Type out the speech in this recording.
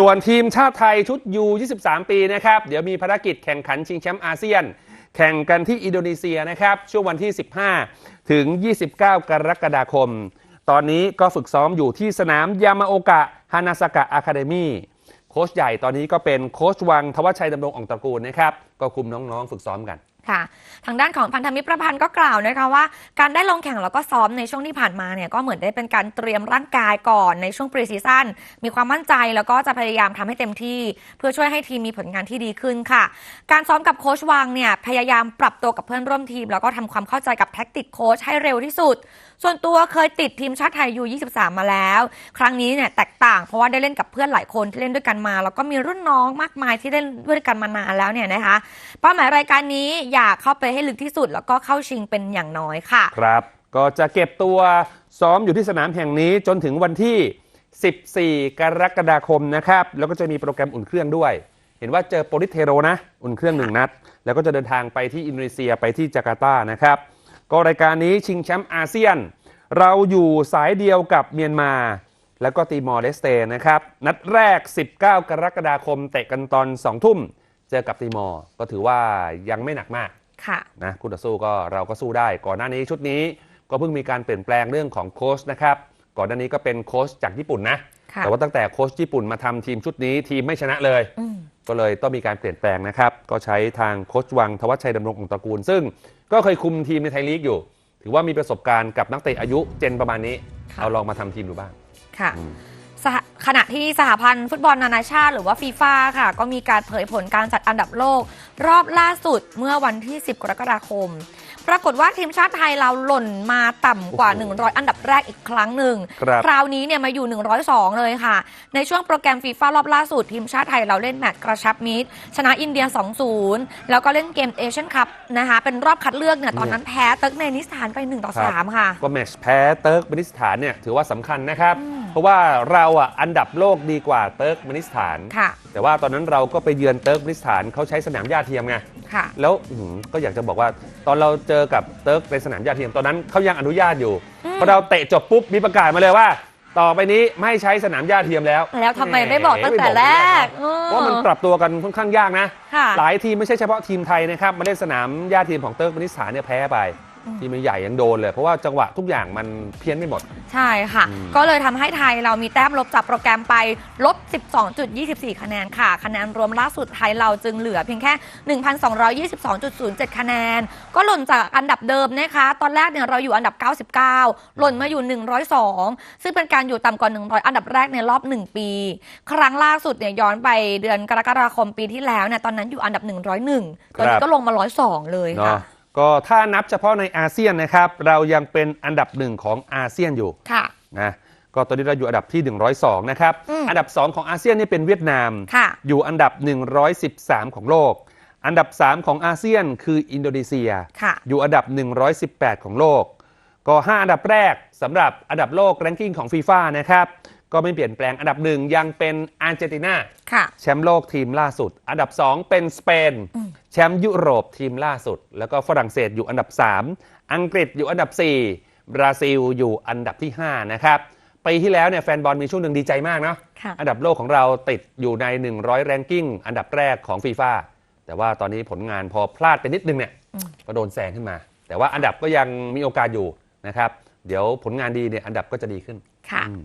ส่วนทีมชาติไทยชุดยู23 ปีนะครับ เดี๋ยวมีภารกิจแข่งขันชิงแชมป์อาเซียน แข่งกันที่อินโดนีเซียนะครับ ช่วงวันที่ 15 ถึง 29 กรกฎาคม ตอนนี้ก็ฝึกซ้อมอยู่ที่สนามยามาโอกะฮานาสกะอะคาเดมี่โค้ชใหญ่ตอนนี้ก็เป็นโค้ชวังทวชชัยดำรงอ่องตระกูลนะครับ ก็คุมน้องๆ ฝึกซ้อมกัน ค่ะทางด้านของพันธมิตรประพันธ์ก็กล่าวนะคะว่า การได้ลงแข่งแล้วก็ซ้อมในช่วงที่ผ่านมาเนี่ยก็เหมือนได้เป็นการเตรียมร่างกายก่อนในช่วงปรีซีซั่นมีความมั่นใจแล้วก็จะพยายามทำให้เต็มที่ เพื่อช่วยให้ทีมมีผลงานที่ดีขึ้นค่ะ การซ้อมกับโค้ชวังเนี่ยพยายามปรับตัวกับเพื่อนร่วมทีม แล้วก็ทำความเข้าใจกับแท็กติกโค้ชให้เร็วที่สุด ส่วนตัวเคยติดทีมชาติไทยยู23 มาแล้ว ครั้งนี้เนี่ยแตกต่างเพราะว่าได้เล่นกับเพื่อนหลายคนที่เล่นด้วยกันมา แล้วก็มีรุ่นน้องมากมายที่เล่นด้วยกันมานานแล้วเนี่ยนะคะเป้าหมายรายการนี้ยากเข้าไปให้ลึกที่สุด แล้วก็เข้าชิงเป็นอย่างน้อยค่ะ ครับ ก็จะเก็บตัวซ้อมอยู่ที่สนามแห่งนี้จนถึงวันที่ 14 กรกฎาคมนะครับ แล้วก็จะมีโปรแกรมอุ่นเครื่องด้วย เห็นว่าเจอโปลิสเทโรนะ อุ่นเครื่องหนึ่งนัด แล้วก็จะเดินทางไปที่อินโดนีเซียไปที่จาการ์ตานะครับ ก็รายการนี้ชิงแชมป์อาเซียน เราอยู่สายเดียวกับเมียนมา แล้วก็ตีมอร์เลสเตนะครับ นัดแรก 19 กรกฎาคมเตะกันตอน 2 ทุ่ม จอกับตีมอร์ก็ถือว่ายังไม่หนักมากค่ะนะคู่ต่อสู้ก็เราก็สู้ได้ ก่อนหน้านี้ชุดนี้ก็เพิ่งมีการเปลี่ยนแปลงเรื่องของโค้ชนะครับ ก่อนหน้านี้ก็เป็นโค้ชจากญี่ปุ่นนะค่ะแต่ว่าตั้งแต่โค้ชญี่ปุ่นมาทำทีมชุดนี้ทีมไม่ชนะเลยอืมก็เลยต้องมีการเปลี่ยนแปลงนะครับ ก็ใช้ทางโค้ชวังทวัชชัยดำรงองค์ตระกูล ซึ่งก็เคยคุมทีมในไทยลีกอยู่ ถือว่ามีประสบการณ์กับนักเตะอายุเจนประมาณนี้ค่ะเอาลองมาทำทีมดูบ้าง ค่ะอืมสห ขณะที่สหพันธ์ฟุตบอลนานาชาติหรือว่าฟีฟ่าค่ะ ก็มีการเผยผลการจัดอันดับโลก รอบล่าสุดเมื่อวันที่ 10 กรกฎาคม ปรากฏว่าทีมชาติไทยเราหล่นมาต่ำกว่าโอ้โห100 อันดับแรกอีกครั้งหนึ่งครับคราวนี้เนี่ยมาอยู่ 102 เลยค่ะ ในช่วงโปรแกรมฟีฟ่ารอบล่าสุด ทีมชาติไทยเราเล่นแมตช์กระชับมิตร ชนะอินเดีย 2-0 แล้วก็เล่นเกมเอเชียนคัพนะคะเป็นรอบคัดเลือกเนี่ยตอนนั้นแพ้เติร์กเมนิสถานไป1ต่อ3ค่ะก็แมตช์แพ้เติร์กเมนิสถานเนี่ยถือว่าสำคัญนะครับอืม เพราะว่าเราอะอันดับโลกดีกว่าเติร์กเมนิสถาน ค่ะ แต่ว่าตอนนั้นเราก็ไปเยือนเติร์กเมนิสถานเขาใช้สนามหญ้าเทียมไง ค่ะ แล้วอื้อหือก็อยากจะบอกว่าตอนเราเจอกับเติร์กในสนามหญ้าเทียมตอนนั้นเขายังอนุญาตอยู่อืมพอเราเตะจบปุ๊บมีประกาศมาเลยว่า ต่อไปนี้ไม่ใช้สนามหญ้าเทียมแล้ว แล้วทำไมไม่บอกตั้งแต่แรกไม่บอกเพราะมันปรับตัวกันค่อนข้างยากนะ ค่ะ หลายทีมไม่ใช่เฉพาะทีมไทยนะครับ มาเล่นสนามหญ้าเทียมของเติร์กเมนิสถานเนี่ยแพ้ไป อืมทีมใหญ่ยังโดนเลย เพราะว่าจังหวะทุกอย่างมันเพี้ยนไม่หมด ใช่ค่ะ อืม ก็เลยทำให้ไทยเรามีแต้มลบจากโปรแกรมไปลบ 12.24 คะแนนค่ะ คะแนนรวมล่าสุดไทยเราจึงเหลือเพียงแค่ 1,222.07 คะแนน ก็หล่นจากอันดับเดิมนะคะ ตอนแรกเนี่ยเราอยู่อันดับ 99 หล่นมาอยู่ 102 ซึ่งเป็นการอยู่ต่ำกว่า 100 อันดับแรกในรอบ 1 ปี ครั้งล่าสุดเนี่ยย้อนไปเดือนกรกฎาคมปีที่แล้วเนี่ยตอนนั้นอยู่อันดับ 101ตอนนี้ก็ลงมา 102 เลยเนาะค่ะ ก็ถ้านับเฉพาะในอาเซียนนะครับ เรายังเป็นอันดับหนึ่งของอาเซียนอยู่ค่ะนะก็ตอนนี้เราอยู่อันดับที่ 102 นะครับอืมอันดับ 2 ของอาเซียนนี่เป็นเวียดนามค่ะอยู่อันดับ 113 ของโลก อันดับ 3 ของอาเซียนคืออินโดนีเซียค่ะอยู่อันดับ 118 ของโลก ก็ 5 อันดับแรกสำหรับอันดับโลกแรงกิ้งของฟีฟ่านะครับ ก็ไม่เปลี่ยนแปลงอันดับหนึ่งยังเป็นอาร์เจนตินาค่ะแชมป์โลกทีมล่าสุด อันดับ 2 เป็นสเปนอืม แชมป์ยุโรปทีมล่าสุด แล้วก็ฝรั่งเศสอยู่อันดับ 3 อังกฤษอยู่อันดับ 4 บราซิลอยู่อันดับที่ 5 นะครับปีที่แล้วเนี่ยแฟนบอลมีช่วงหนึ่งดีใจมากเนาะค่ะอันดับโลกของเราติดอยู่ใน 100 แรงกิ้ง อันดับแรกของฟีฟ่าแต่ว่าตอนนี้ผลงานพอพลาดไปนิดนึงเนี่ยอืมก็โดนแซงขึ้นมา แต่ว่าอันดับก็ยังมีโอกาสอยู่นะครับ เดี๋ยวผลงานดีเนี่ยอันดับก็จะดีขึ้นค่ะอืม